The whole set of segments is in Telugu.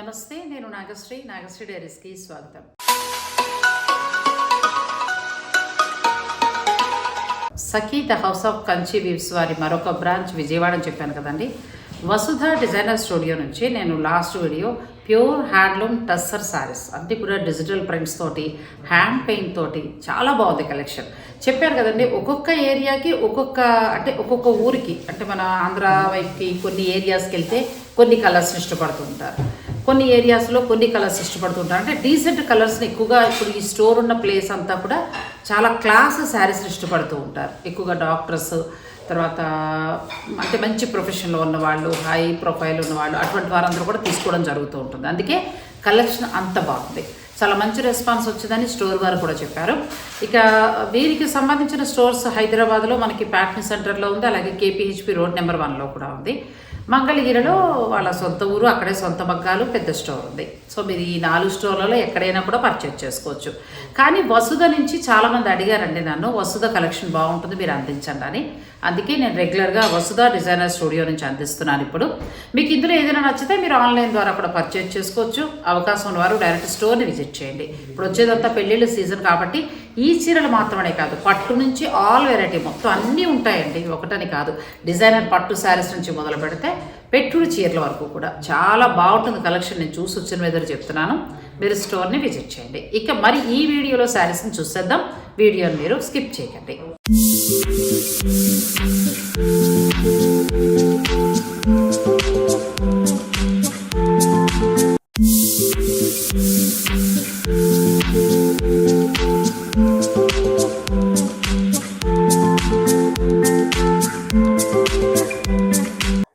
నమస్తే నేను నాగశ్రీ నాగశ్రీ డైరీస్కి స్వాగతం. Sakhi the house of Kanchi weaves వారి మరొక బ్రాంచ్ విజయవాడ అని చెప్పాను కదండి. వసుధ డిజైనర్ స్టూడియో నుంచి నేను last video pure handloom tussar sarees అన్నీ కూడా డిజిటల్ ప్రింట్స్ తోటి హ్యాండ్ పెయింట్ తోటి చాలా బాగుంది కలెక్షన్. చెప్పారు కదండి ఒక్కొక్క ఏరియాకి ఒక్కొక్క అంటే ఒక్కొక్క ఊరికి అంటే మన ఆంధ్ర వైపుకి కొన్ని ఏరియాస్కి వెళ్తే కొన్ని కలర్స్ ఇష్టపడుతుంటారు కొన్ని ఏరియాస్లో కొన్ని కలర్స్ ఇష్టపడుతుంటారు. అంటే డీసెంట్ కలర్స్ని ఎక్కువగా ఇప్పుడు ఈ స్టోర్ ఉన్న ప్లేస్ అంతా కూడా చాలా క్లాస్ శారీస్ని ఇష్టపడుతూ ఉంటారు. ఎక్కువగా డాక్టర్స్ తర్వాత అంటే మంచి ప్రొఫెషన్లో ఉన్న వాళ్ళు హై ప్రొఫైల్ ఉన్న వాళ్ళు అటువంటి వారందరూ కూడా తీసుకోవడం జరుగుతూ ఉంటుంది. అందుకే కలెక్షన్ అంత బాగుంది. చాలా మంచి రెస్పాన్స్ వచ్చిందని స్టోర్ వారు కూడా చెప్పారు. ఇక వీరికి సంబంధించిన స్టోర్స్ హైదరాబాద్లో మనకి ప్యాకింగ్ సెంటర్లో ఉంది. అలాగే కేపీహెచ్పి రోడ్ నెంబర్ వన్లో కూడా ఉంది. మంగళగిరిలో వాళ్ళ సొంత ఊరు అక్కడే సొంత మగ్గాలు పెద్ద స్టోర్ ఉంది. సో మీరు ఈ నాలుగు స్టోర్లలో ఎక్కడైనా కూడా పర్చేజ్ చేసుకోవచ్చు. కానీ వసుధ నుంచి చాలామంది అడిగారండి నన్ను వసుధ కలెక్షన్ బాగుంటుంది మీరు అందించండి అని. అందుకే నేను రెగ్యులర్గా వసుధ డిజైనర్ స్టూడియో నుంచి అందిస్తున్నాను ఇప్పుడు. మీకు ఇందులో ఏదైనా నచ్చితే మీరు ఆన్లైన్ ద్వారా కూడా పర్చేజ్ చేసుకోవచ్చు. అవకాశం ఉన్నవారు డైరెక్ట్ స్టోర్ని విజిట్ చేయండి. ఇప్పుడు వచ్చేదంతా పెళ్ళిళ్ళ సీజన్ కాబట్టి ఈ చీరలు మాత్రమే కాదు పట్టు నుంచి ఆల్ వెరైటీ మొత్తం అన్నీ ఉంటాయండి. ఒకటని కాదు డిజైనర్ పట్టు శారీస్ నుంచి మొదలు పెడితే పెట్టుడు చీరల వరకు కూడా. చాలా బాగుంటుంది కలెక్షన్. నేను చూసి వచ్చిన మీద చెప్తున్నాను. మీరు స్టోర్ని విజిట్ చేయండి. ఇక మరి ఈ వీడియోలో శారీస్ని చూసేద్దాం. వీడియోని మీరు స్కిప్ చేయకండి.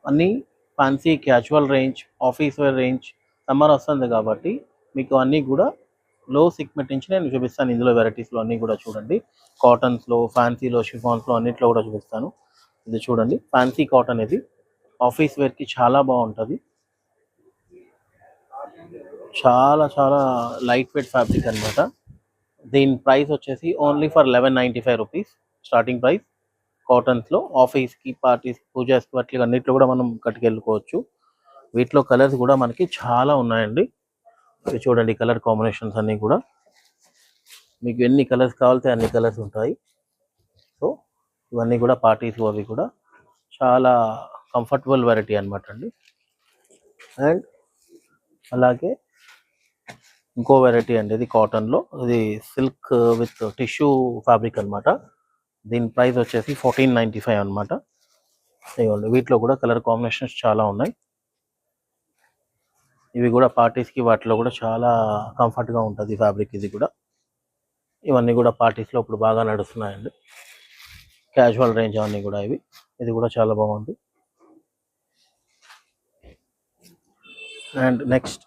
అన్నీ fancy casual range office wear range summer వస్తుంది కాబట్టి మీకు అన్నీ కూడా లో సిగ్మెంట్ నుంచి నేను చూపిస్తాను. ఇందులో వెరైటీస్లో అన్నీ కూడా చూడండి. కాటన్స్లో ఫ్యాన్సీలో షిఫాన్స్లో అన్నిట్లో కూడా చూపిస్తాను. ఇది చూడండి. ఫ్యాన్సీ కాటన్ ఇది. ఆఫీస్ వేర్కి చాలా బాగుంటుంది. చాలా చాలా లైట్ వెయిట్ ఫ్యాబ్రిక్ అన్నమాట. దీని ప్రైస్ వచ్చేసి only for eleven ninety five rupees starting price కాటన్స్లో ఆఫీస్కి పార్టీస్ పూజాస్కి వాటికి అన్నిట్లో కూడా మనం కట్టుకెళ్ళుకోవచ్చు. వీటిలో కలర్స్ కూడా మనకి చాలా ఉన్నాయండి. చూడండి కలర్ కాంబినేషన్స్ అన్నీ కూడా. మీకు ఎన్ని కలర్స్ కావాలితే అన్ని కలర్స్ ఉంటాయి. సో ఇవన్నీ కూడా పార్టీస్ అవి కూడా చాలా కంఫర్టబుల్ వెరైటీ అనమాట అండి. అండ్ అలాగే ఇంకో వెరైటీ అండి ఇది కాటన్లో ఇది సిల్క్ విత్ టిష్యూ ఫ్యాబ్రిక్ అన్నమాట. దీని ప్రైస్ వచ్చేసి ఫోర్టీన్ నైంటీ ఫైవ్ అనమాట ఇవ్వండి వీటిలో కూడా కలర్ కాంబినేషన్స్ చాలా ఉన్నాయి. ఇవి కూడా పార్టీస్కి వాటిలో కూడా చాలా కంఫర్ట్గా ఉంటుంది ఫ్యాబ్రిక్ ఇది కూడా. ఇవన్నీ కూడా పార్టీస్లో ఇప్పుడు బాగా నడుస్తున్నాయండి. క్యాజువల్ రేంజ్ అవన్నీ కూడా ఇవి. ఇది కూడా చాలా బాగుంది. అండ్ నెక్స్ట్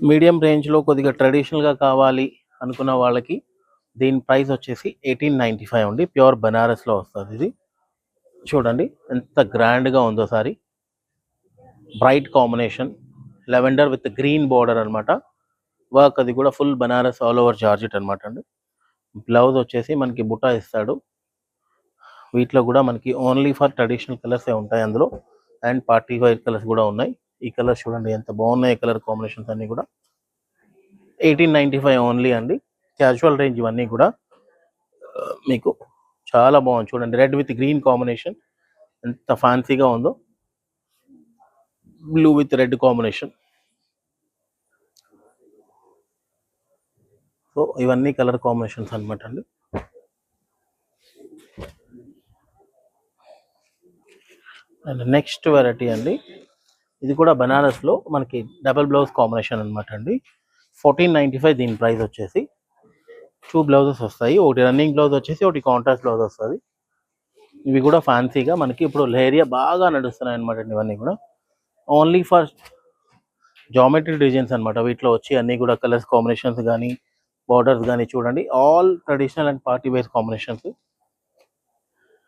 మీడియం రేంజ్లో కొద్దిగా ట్రెడిషనల్గా కావాలి అనుకున్న వాళ్ళకి దీని ప్రైస్ వచ్చేసి ఎయిటీన్ నైంటీ ఫైవ్ అండి ప్యూర్ బనారస్లో వస్తుంది ఇది. చూడండి ఎంత గ్రాండ్గా ఉందో sari. Bright combination lavender with green border అన్నమాట. వర్క్ అది కూడా full Banaras all over georgette అనమాట అండి. బ్లౌజ్ వచ్చేసి మనకి బుటా ఇస్తాడు. వీటిలో కూడా మనకి ఓన్లీ ఫర్ ట్రెడిషనల్ కలర్సే ఉంటాయి అందులో. అండ్ పార్టీ వైర్ కలర్స్ కూడా ఉన్నాయి. ఈ కలర్స్ చూడండి ఎంత బాగున్నాయి కలర్ కాంబినేషన్స్ అన్నీ కూడా. ఎయిటీన్ నైంటీ ఫైవ్ ఓన్లీ అండి. క్యాజువల్ రేంజ్ ఇవన్నీ కూడా. మీకు చాలా బాగుంది. చూడండి రెడ్ విత్ గ్రీన్ కాంబినేషన్. ఎంత ఫ్యాన్సీగా ఉందో. Blue with red combination so ఇవన్నీ కలర్ కాంబినేషన్స్ అనమాట అండి. అండ్ నెక్స్ట్ వెరైటీ అండి. ఇది కూడా బనారస్లో మనకి డబల్ బ్లౌజ్ కాంబినేషన్ అనమాట అండి. ఫోర్టీన్ నైంటీ ఫైవ్ దీని ప్రైస్ వచ్చేసి టూ బ్లౌజెస్ వస్తాయి. ఒకటి రన్నింగ్ బ్లౌజ్ వచ్చేసి ఒకటి కాంట్రాస్ట్ బ్లౌజ్ వస్తుంది. ఇవి కూడా ఫ్యాన్సీగా మనకి ఇప్పుడు లేరియా బాగా నడుస్తున్నాయి అనమాట ఇవన్నీ కూడా. ఓన్లీ ఫర్ జామెట్రీ డిజైన్స్ అన్నమాట. వీటిలో వచ్చి అన్ని కూడా కలర్స్ కాంబినేషన్స్ కానీ బార్డర్స్ కానీ చూడండి. All traditional and party wear combinations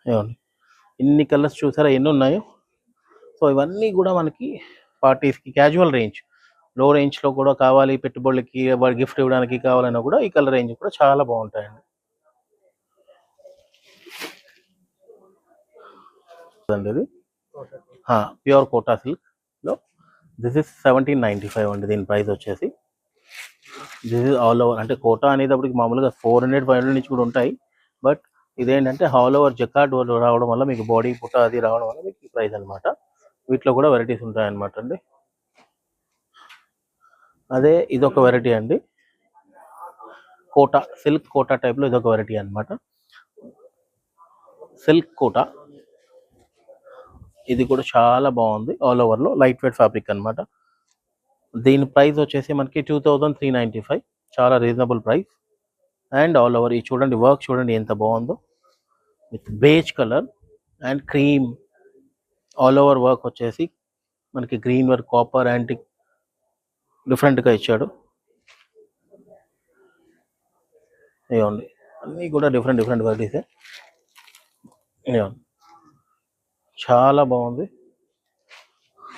ఏమండి ఇన్ని కలర్స్ చూసారా? ఎన్ని ఉన్నాయో? సో ఇవన్నీ కూడా మనకి పార్టీస్కి క్యాజువల్ రేంజ్లో రేంజ్లో కూడా కావాలి పెట్టుబడులకి గిఫ్ట్ ఇవ్వడానికి కావాలన్నా కూడా ఈ కలర్ రేంజ్ కూడా చాలా బాగుంటాయండి. అండి ఇది. Pure Kota silk this is seventeen ninety five అండి దీని ప్రైస్ వచ్చేసి. దిస్ ఇస్ ఆల్ ఓవర్ అంటే కోటా అనేటప్పటికి మామూలుగా ఫోర్ హండ్రెడ్ ఫైవ్ హండ్రెడ్ నుంచి కూడా ఉంటాయి. బట్ ఇదేంటంటే ఆల్ ఓవర్ జకార్డ్ రావడం వల్ల మీకు బాడీ పుట్ట అది రావడం వల్ల మీకు ఈ ప్రైస్ అనమాట వీటిలో కూడా వెరైటీస్ ఉంటాయి అనమాట అండి. అదే ఇదొక వెరైటీ అండి. కోటా సిల్క్ కోటా టైప్లో ఇదొక వెరైటీ అనమాట సిల్క్ కోటా. ఇది కూడా చాలా బాగుంది. ఆల్ ఓవర్లో లైట్ వెయిట్ ఫ్యాబ్రిక్ అన్నమాట. దీని ప్రైస్ వచ్చేసి మనకి టూ త్రీ నైంటీ ఫైవ్ చాలా reasonable price and all over ఈ చూడండి వర్క్ చూడండి ఎంత బాగుందో. With beige colour and cream all over work వచ్చేసి మనకి గ్రీన్ వర్క్ కాపర్ అండ్ డిఫరెంట్గా ఇచ్చాడు. ఇవ్వండి అన్నీ కూడా డిఫరెంట్ డిఫరెంట్ వెరైటీసే ఇవ్వండి చాలా బాగుంది.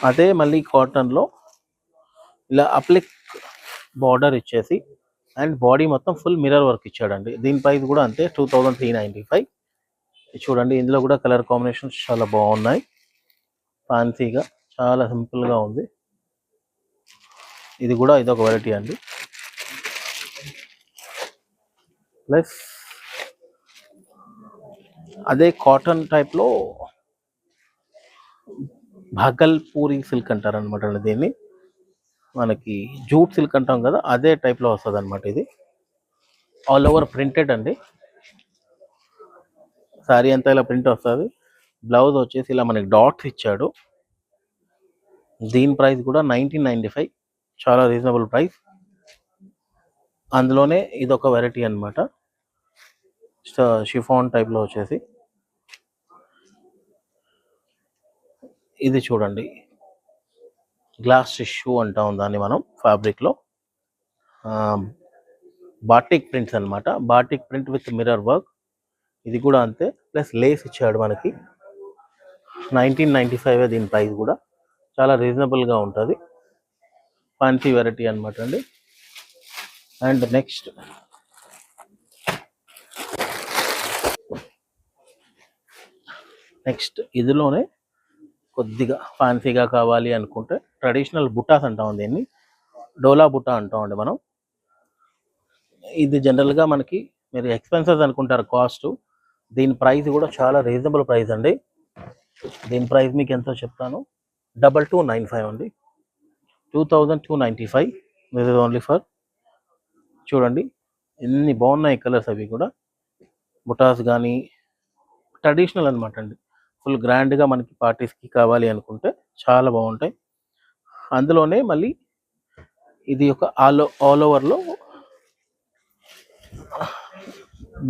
అదే మళ్ళీ కాటన్లో ఇలా అప్లిక్ బార్డర్ ఇచ్చేసి అండ్ బాడీ మొత్తం ఫుల్ మిర్రర్ వర్క్ ఇచ్చాడండి. దీనిపై కూడా అంతే two thousand three ninety five. చూడండి ఇందులో కూడా కలర్ కాంబినేషన్స్ చాలా బాగున్నాయి. ఫ్యాన్సీగా చాలా సింపుల్గా ఉంది. ఇది కూడా ఇదొక వెరైటీ అండి. ప్లస్ అదే కాటన్ టైప్లో భాగల్పూరి సిల్క్ అంటారు అనమాట దీన్ని. మనకి జూట్ సిల్క్ అంటాం కదా అదే టైప్లో వస్తుంది అనమాట ఇది. ఆల్ ఓవర్ ప్రింటెడ్ అండి. సారీ అంతా ఇలా ప్రింట్ వస్తుంది. బ్లౌజ్ వచ్చేసి ఇలా మనకి డాట్స్ ఇచ్చాడు. దీని ప్రైస్ కూడా నైన్టీన్ నైంటీ ఫైవ్ చాలా రీజనబుల్ ప్రైస్ అందులోనే ఇది ఒక వెరైటీ అనమాట షిఫాన్ టైప్లో వచ్చేసి. ఇది చూడండి. గ్లాస్ టిష్యూ అంటాం దాన్ని మనం ఫ్యాబ్రిక్లో. బాటిక్ ప్రింట్స్ అన్నమాట. Batik print with mirror work. ఇది కూడా అంతే. ప్లస్ లేస్ ఇచ్చాడు మనకి. నైన్టీన్ నైంటీ ఫైవ్ దీని ప్రైస్ కూడా. చాలా రీజనబుల్గా ఉంటుంది. ఫ్యాన్సీ వెరైటీ అనమాట అండి. And next. నెక్స్ట్ ఇదిలోనే కొద్దిగా ఫ్యాన్సీగా కావాలి అనుకుంటే ట్రెడిషనల్ బుట్టాస్ అంటాం దీన్ని. డోలా బుట్టా అంటామండి మనం. ఇది జనరల్గా మనకి మీరు ఎక్స్పెన్సెస్ అనుకుంటారు కాస్ట్ దీని ప్రైస్ కూడా చాలా రీజనబుల్ ప్రైస్ అండి. దీని ప్రైస్ మీకు ఎంతో చెప్తాను? డబల్ టూ నైన్ ఫైవ్ అండి. Two thousand two ninety five this is only for చూడండి. ఎన్ని బాగున్నాయి కలర్స్ అవి కూడా. బుటాస్ కానీ ట్రెడిషనల్ అనమాట అండి. ఫుల్ గ్రాండ్గా మనకి పార్టీస్కి కావాలి అనుకుంటే చాలా బాగుంటాయి. అందులోనే మళ్ళీ ఇది ఒక ఆల్ ఆల్ ఓవర్లో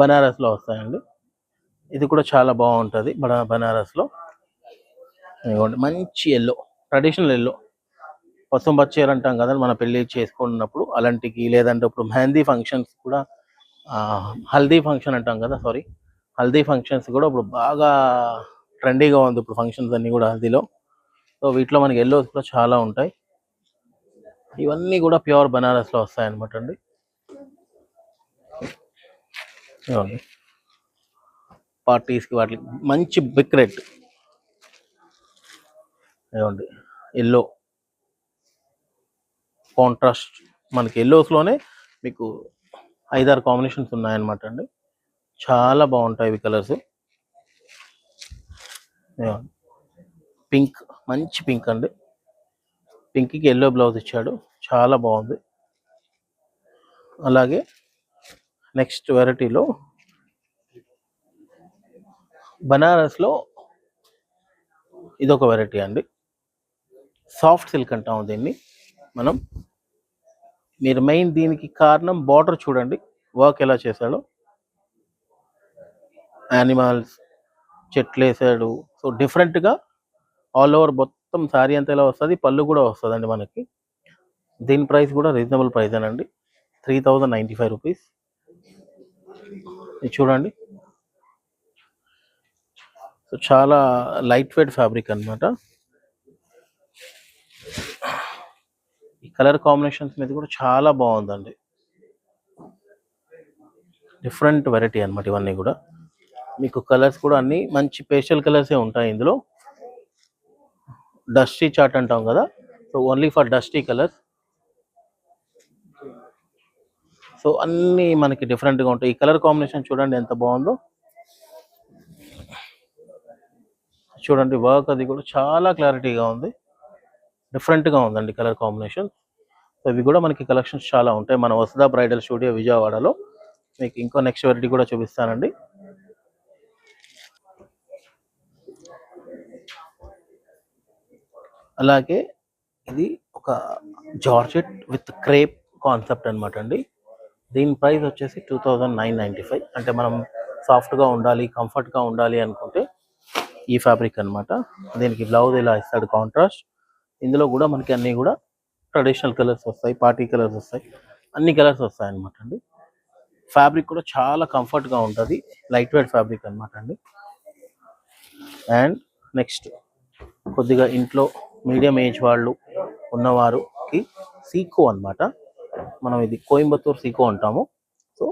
బనారస్లో వస్తాయండి. ఇది కూడా చాలా బాగుంటుంది బనా బనారస్లో. ఇదిగోండి మంచి ఎల్లో ట్రెడిషనల్ ఎల్లో పసుపు బచ్చేరు అంటాం కదా మన పెళ్ళి చేసుకున్నప్పుడు అలాంటికి లేదంటే ఇప్పుడు మెహందీ ఫంక్షన్స్ కూడా హల్దీ ఫంక్షన్ అంటాం కదా సారీ హల్దీ ఫంక్షన్స్ కూడా ఇప్పుడు బాగా ట్రెండీగా ఉంది ఇప్పుడు ఫంక్షన్స్ అన్నీ కూడా హల్దీలో. సో వీటిలో మనకి ఎల్లోస్ కూడా చాలా ఉంటాయి. ఇవన్నీ కూడా ప్యూర్ బనారస్లో వస్తాయి అనమాట అండి పార్టీస్కి వాటికి మంచి బిక్ రెడ్ ఇవ్వండి ఎల్లో కాంట్రాస్ట్ మనకి ఎల్లోస్లోనే మీకు ఐదారు కాంబినేషన్స్ ఉన్నాయన్నమాట అండి. చాలా బాగుంటాయి ఇవి కలర్స్ పింక్ మంచి పింక్ అండి. పింక్కి ఎల్లో బ్లౌజ్ ఇచ్చాడు. చాలా బాగుంది. అలాగే నెక్స్ట్ వెరైటీలో బనారస్లో ఇదొక వెరైటీ అండి. సాఫ్ట్ సిల్క్ అంటాము దీన్ని మనం. మీరు మెయిన్ దీనికి కారణం బార్డర్ చూడండి. వర్క్ ఎలా చేశాడో. యానిమల్స్ చెట్లు వేసాడు. సో డిఫరెంట్గా ఆల్ ఓవర్ మొత్తం శారీ అంతా ఎలా వస్తుంది పళ్ళు కూడా వస్తుందండి మనకి. దీని ప్రైస్ కూడా రీజనబుల్ ప్రైస్ అండి three thousand ninety five rupees. ఇది చూడండి. సో చాలా లైట్ వెయిట్ ఫ్యాబ్రిక్ అన్నమాట. ఈ కలర్ కాంబినేషన్స్ మీద కూడా చాలా బాగుందండి. డిఫరెంట్ వెరైటీ అనమాట ఇవన్నీ కూడా. మీకు కలర్స్ కూడా అన్ని మంచి పేస్టల్ కలర్సే ఉంటాయి ఇందులో. డస్టీ చాట్ అంటాం కదా. So only for dusty colours so అన్నీ మనకి డిఫరెంట్గా ఉంటాయి. ఈ కలర్ కాంబినేషన్ చూడండి ఎంత బాగుందో. చూడండి వర్క్ అది కూడా చాలా క్లారిటీగా ఉంది. డిఫరెంట్గా ఉందండి కలర్ కాంబినేషన్ సో ఇవి కూడా మనకి కలెక్షన్స్ చాలా ఉంటాయి. మన వసుదా బ్రైడల్ స్టూడియో విజయవాడలో. మీకు ఇంకో నెక్స్ట్ వెరైటీ కూడా చూపిస్తానండి. అలాగే ఇది ఒక జార్జెట్ విత్ క్రేప్ కాన్సెప్ట్ అన్నమాట అండి. దీని ప్రైస్ వచ్చేసి two thousand nine ninety five. అంటే మనం సాఫ్ట్గా ఉండాలి కంఫర్ట్గా ఉండాలి అనుకుంటే ఈ ఫ్యాబ్రిక్ అన్నమాట. దీనికి బ్లౌజ్ ఇలా ఇస్తాడు కాంట్రాస్ట్. ఇందులో కూడా మనకి అన్నీ కూడా ట్రెడిషనల్ కలర్స్ వస్తాయి పార్టీ కలర్స్ వస్తాయి. అన్ని కలర్స్ వస్తాయి అన్నమాట అండి. ఫ్యాబ్రిక్ కూడా చాలా కంఫర్ట్గా ఉంటుంది. లైట్ వెయిట్ ఫ్యాబ్రిక్ అన్నమాట అండి. అండ్ నెక్స్ట్ కొద్దిగా ఇంట్లో మీడియం ఏజ్ వాళ్ళు ఉన్నవారుకి సీకో అన్నమాట. మనం ఇది కోయంబత్తూర్ సీకో అంటాము. సో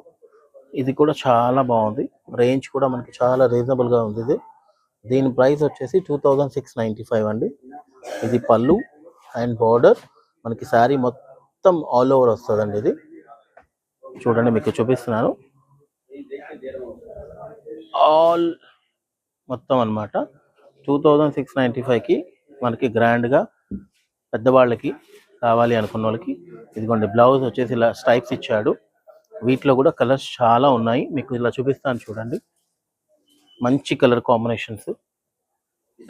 ఇది కూడా చాలా బాగుంది. రేంజ్ కూడా మనకి చాలా రీజనబుల్గా ఉంది ఇది. దీని ప్రైస్ వచ్చేసి two thousand six ninety five అండి. ఇది పళ్ళు అండ్ బార్డర్. మనకి శారీ మొత్తం ఆల్ ఓవర్ వస్తుందండి ఇది. చూడండి మీకు చూపిస్తున్నాను. ఆల్ మొత్తం అన్నమాట. టూ థౌజండ్ సిక్స్ నైంటీ ఫైవ్కి మనకి గ్రాండ్గా పెద్దవాళ్ళకి కావాలి అనుకున్న వాళ్ళకి. ఇదిగోండి బ్లౌజ్ వచ్చేసి ఇలా స్ట్రైప్స్ ఇచ్చాడు. వీటిలో కూడా కలర్స్ చాలా ఉన్నాయి. మీకు ఇలా చూపిస్తాను చూడండి. మంచి కలర్ కాంబినేషన్స్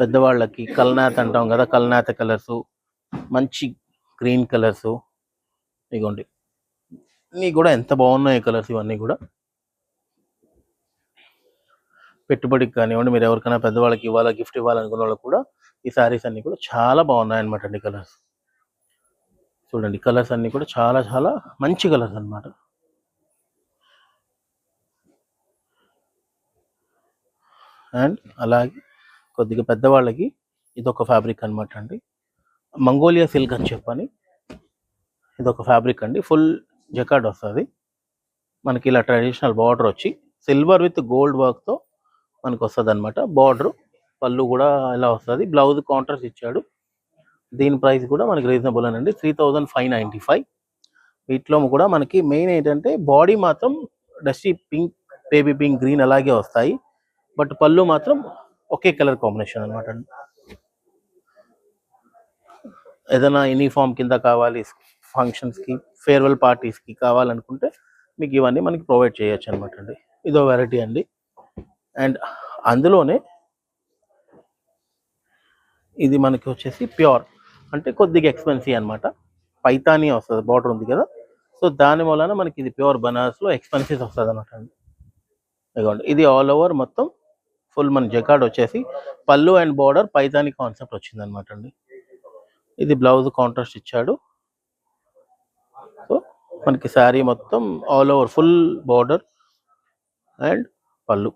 పెద్దవాళ్ళకి కల్నాథ్ అంటాం కదా కల్నాథ కలర్స్ మంచి గ్రీన్ కలర్స్ ఇదిగోండి. ఇన్ని కూడా ఎంత బాగున్నాయి కలర్స్ ఇవన్నీ కూడా. పెట్టుబడికి కానివ్వండి మీరు ఎవరికైనా పెద్దవాళ్ళకి ఇవ్వాలా గిఫ్ట్ ఇవ్వాలనుకున్న వాళ్ళకి కూడా ఈ శారీస్ అన్నీ కూడా చాలా బాగున్నాయి అనమాట అండి కలర్స్ చూడండి కలర్స్ అన్నీ కూడా చాలా చాలా మంచి కలర్స్ అన్నమాట. అండ్ అలాగే కొద్దిగా పెద్దవాళ్ళకి ఇదొక ఫ్యాబ్రిక్ అనమాట అండి. మంగోలియా సిల్క్ అని చెప్పని ఇది ఒక ఫ్యాబ్రిక్ అండి. ఫుల్ జకాడ్ వస్తుంది. మనకి ఇలా ట్రెడిషనల్ బార్డర్ వచ్చి సిల్వర్ విత్ గోల్డ్ వర్క్తో మనకు వస్తుంది అనమాట బార్డర్ పళ్ళు కూడా ఇలా వస్తుంది. బ్లౌజ్ కాంట్రాస్ట్ ఇచ్చాడు. దీని ప్రైస్ కూడా మనకి రీజనబుల్ అండి three thousand five ninety five. వీటిలో కూడా మనకి మెయిన్ ఏంటంటే బాడీ మాత్రం dusty pink baby pink green అలాగే వస్తాయి. బట్ పళ్ళు మాత్రం ఒకే కలర్ కాంబినేషన్ అనమాట అండి. ఏదైనా యూనిఫామ్ కింద కావాలి ఫంక్షన్స్కి ఫేర్వెల్ పార్టీస్కి కావాలనుకుంటే మీకు ఇవన్నీ మనకి ప్రొవైడ్ చేయొచ్చు అనమాట అండి. ఇదో వెరైటీ అండి. అండ్ అందులోనే ఇది మనకి వచ్చేసి ప్యూర్. అంటే కొద్దిగా ఎక్స్పెన్సివ్ అనమాట పైతానీ వస్తుంది బార్డర్ ఉంది కదా. సో దాని వలన మనకి ఇది ప్యూర్ బనారస్లో ఎక్స్పెన్సివ్ వస్తుంది అనమాట అండి. ఇదిగోండి ఇది ఆల్ ఓవర్ మొత్తం ఫుల్ మన జకాడ్ వచ్చేసి పళ్ళు అండ్ బార్డర్ పైతాని కాన్సెప్ట్ వచ్చింది అనమాట అండి. ఇది బ్లౌజ్ కాంట్రాస్ట్ ఇచ్చాడు. సో మనకి శారీ మొత్తం all over full border and పళ్ళు.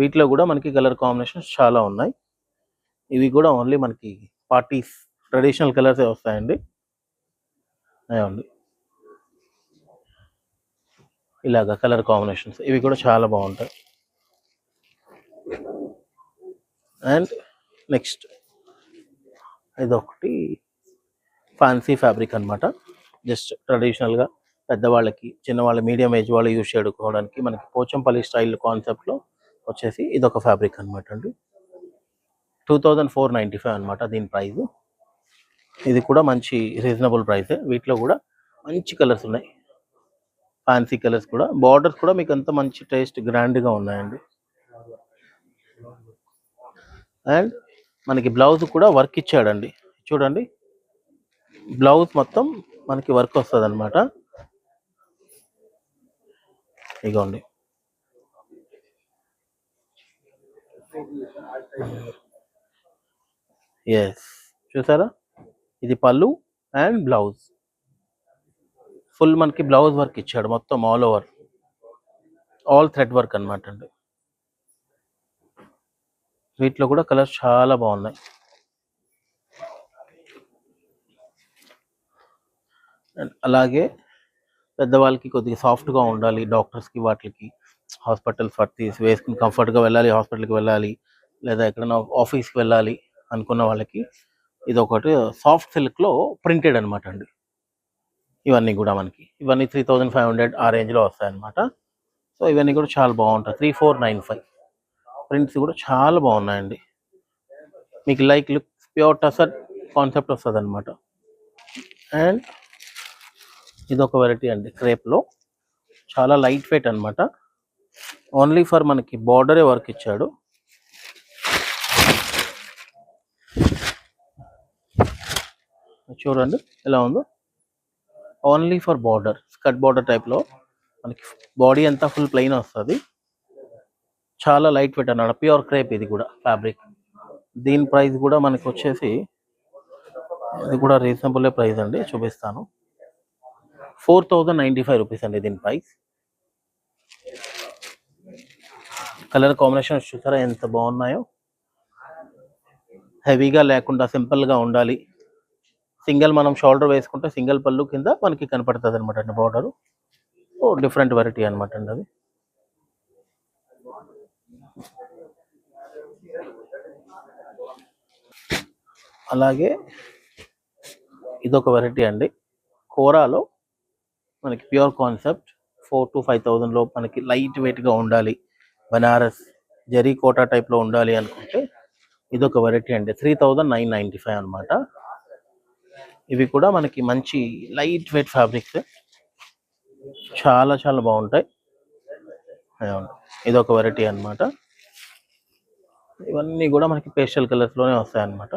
వీటిలో కూడా మనకి కలర్ కాంబినేషన్స్ చాలా ఉన్నాయి. ఇవి కూడా ఓన్లీ మనకి పార్టీస్ ట్రెడిషనల్ కలర్సే వస్తాయండి. అయ్యండి. ఇలాగా కలర్ కాంబినేషన్స్ ఇవి కూడా చాలా బాగుంటాయి. అండ్ నెక్స్ట్ ఇదొకటి ఫ్యాన్సీ ఫ్యాబ్రిక్ అన్నమాట. జస్ట్ ట్రెడిషనల్గా పెద్దవాళ్ళకి చిన్నవాళ్ళ మీడియం ఏజ్ వాళ్ళు యూజ్ చేసుకోవడానికి మనకి పోచంపల్లి స్టైల్ కాన్సెప్ట్లో వచ్చేసి ఇదొక ఫ్యాబ్రిక్ అన్నమాట అండి. Two thousand four ninety five అనమాట దీని ప్రైస్ ఇది కూడా మంచి రీజనబుల్ ప్రైస్ వీటిలో కూడా మంచి కలర్స్ ఉన్నాయి. ఫ్యాన్సీ కలర్స్ కూడా. బార్డర్స్ కూడా మీకు అంత మంచి టేస్ట్ గ్రాండ్గా ఉన్నాయండి. అండ్ మనకి బ్లౌజ్ కూడా వర్క్ ఇచ్చాడండి. చూడండి. బ్లౌజ్ మొత్తం మనకి వర్క్ వస్తుంది అనమాట ఇగోండి. ఎస్ చూసారా? ఇది పళ్ళు అండ్ బ్లౌజ్ ఫుల్ మనకి బ్లౌజ్ వర్క్ ఇచ్చాడు మొత్తం all over all thread work అన్నమాట అండి. వీటిలో కూడా కలర్స్ చాలా బాగున్నాయి. అండ్ అలాగే పెద్దవాళ్ళకి కొద్దిగా సాఫ్ట్గా ఉండాలి డాక్టర్స్కి వాటికి. హాస్పిటల్స్ పట్టి వేసుకుని కంఫర్ట్గా వెళ్ళాలి హాస్పిటల్కి వెళ్ళాలి లేదా ఎక్కడైనా ఆఫీస్కి వెళ్ళాలి. అనుకున్న వాళ్ళకి ఇది ఒకటి సాఫ్ట్ సిల్క్లో ప్రింటెడ్ అనమాట అండి. ఇవన్నీ కూడా మనకి. ఇవన్నీ త్రీ థౌజండ్ ఫైవ్ హండ్రెడ్ ఆ రేంజ్లో వస్తాయి అనమాట సో ఇవన్నీ కూడా చాలా బాగుంటాయి. Three four nine five. Prints కూడా చాలా బాగున్నాయండి. మీకు like look pure tussar concept వస్తుంది అనమాట అండ్ ఇది ఒక వెరైటీ అండి క్రేప్లో. చాలా లైట్ వెయిట్ అనమాట ఓన్లీ ఫర్ మనకి బార్డరే వర్క్ ఇచ్చాడు. చూడండి ఎలా ఉందో. Only for border skirt border టైప్లో మనకి బాడీ అంతా ఫుల్ ప్లెయిన్ వస్తుంది. చాలా లైట్ వెయిట్ అన్నాడు ప్యూర్ క్రేప్ ఇది కూడా ఫ్యాబ్రిక్ దీని ప్రైస్ కూడా మనకి వచ్చేసి ఇది కూడా రీజనబుల్ ప్రైస్ అండి చూపిస్తాను. Four thousand ninety five rupees అండి దీని ప్రైస్ కలర్ కాంబినేషన్ చూసారా ఎంత బాగున్నాయో. హెవీగా లేకుండా సింపుల్గా ఉండాలి. సింగిల్ మనం షోల్డర్ వేసుకుంటే సింగిల్ పళ్ళు కింద మనకి కనపడుతుంది అనమాట అండి బార్డరు డిఫరెంట్ వెరైటీ అనమాట అండి అది. అలాగే ఇదొక వెరైటీ అండి. కోరాలో మనకి pure concept four to five థౌజండ్లో మనకి లైట్ వెయిట్గా ఉండాలి. బనారస్ జరీ కోటా టైప్లో ఉండాలి అనుకుంటే ఇదొక వెరైటీ అండి. Three thousand nine ninety five అనమాట ఇవి కూడా మనకి మంచి లైట్ వెయిట్ ఫ్యాబ్రిక్స్. చాలా చాలా బాగుంటాయి. ఇది ఇదొక వెరైటీ అన్నమాట. ఇవన్నీ కూడా మనకి పేస్టల్ కలర్స్లోనే వస్తాయి అన్నమాట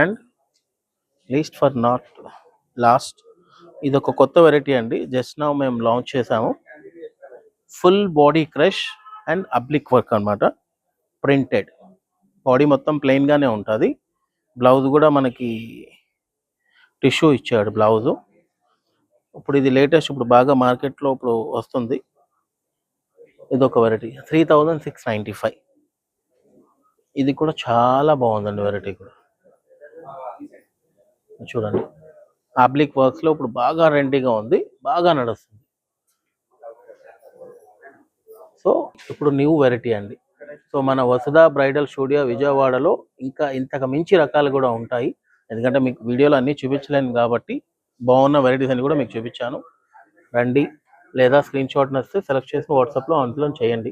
and least for not last ఇది ఒక కొత్త వెరైటీ అండి. జస్ట్ నా మేము లాంచ్ చేసాము. Full body crush and applique work అనమాట ప్రింటెడ్. బాడీ మొత్తం ప్లెయిన్గానే గానే ఉంటుంది. బ్లౌజ్ కూడా మనకి టిష్యూ ఇచ్చాడు బ్లౌజు. ఇప్పుడు ఇది లేటెస్ట్ ఇప్పుడు బాగా మార్కెట్లో ఇప్పుడు వస్తుంది. ఇది ఒక variety three thousand six ninety five. ఇది కూడా చాలా బాగుందండి వెరైటీ కూడా. చూడండి. పబ్లిక్ వర్క్స్లో ఇప్పుడు బాగా రెండీగా ఉంది బాగా నడుస్తుంది. సో ఇప్పుడు న్యూ వెరైటీ అండి. సో మన వసుధ బ్రైడల్ స్టూడియో విజయవాడలో ఇంకా ఇంతకు మించి రకాలు కూడా ఉంటాయి. ఎందుకంటే మీకు వీడియోలో అన్నీ చూపించలేను కాబట్టి బాగున్న వెరైటీస్ అని కూడా మీకు చూపించాను. రండి. లేదా స్క్రీన్ షాట్ నచ్చితే సెలెక్ట్ చేసి వాట్సాప్లో అందులో చేయండి.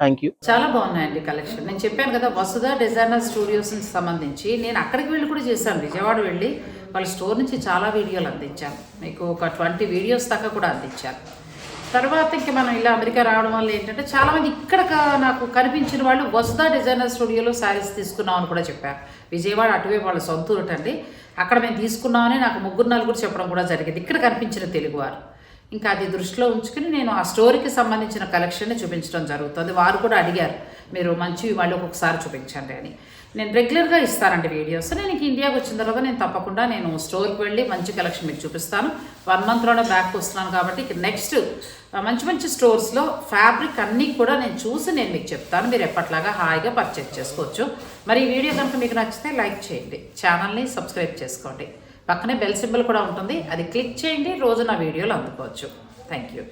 థ్యాంక్ యూ చాలా బాగున్నాయండి కలెక్షన్ నేను చెప్పాను కదా వసుధ డిజైనర్ స్టూడియోస్ సంబంధించి నేను అక్కడికి వెళ్ళి కూడా చేశాను. విజయవాడ వెళ్ళి వాళ్ళ స్టోర్ నుంచి చాలా వీడియోలు అందించాను. మీకు ఒక ట్వంటీ వీడియోస్ దాకా కూడా అందించాను. తర్వాత ఇంక మనం ఇలా అమెరికా రావడం వల్ల ఏంటంటే చాలామంది ఇక్కడ నాకు కనిపించిన వాళ్ళు వసుదా డిజైనర్ స్టూడియోలో శారీస్ తీసుకున్నాం అని కూడా చెప్పారు. విజయవాడ అటువైపు వాళ్ళ సొంత ఊరు అక్కడ మేము తీసుకున్నామని నాకు ముగ్గురు నలుగురు చెప్పడం కూడా జరిగింది. ఇక్కడ కనిపించిన తెలుగువారు ఇంకా అది దృష్టిలో ఉంచుకుని నేను ఆ స్టోరీకి సంబంధించిన కలెక్షన్ని చూపించడం జరుగుతుంది. వారు కూడా అడిగారు మీరు మంచివి మళ్ళీ ఒక్కొక్కసారి చూపించండి అని. నేను రెగ్యులర్గా ఇస్తానండి వీడియోస్ నేను ఇంక ఇండియాకి వచ్చిన తర్వాత నేను తప్పకుండా నేను స్టోర్కి వెళ్ళి మంచి కలెక్షన్ మీకు చూపిస్తాను. వన్ మంత్లోనే బ్యాక్ వస్తున్నాను కాబట్టి ఇక నెక్స్ట్ మంచి మంచి స్టోర్స్లో ఫ్యాబ్రిక్ అన్నీ కూడా నేను చూసి నేను మీకు చెప్తాను. మీరు ఎప్పట్లాగా హాయిగా పర్చేజ్ చేసుకోవచ్చు. మరి ఈ వీడియో కనుక మీకు నచ్చితే లైక్ చేయండి. ఛానల్ని సబ్స్క్రైబ్ చేసుకోండి. పక్కనే బెల్ సింబల్ కూడా ఉంటుంది. అది క్లిక్ చేయండి. రోజు నా వీడియోలు అందుకోవచ్చు. Thank you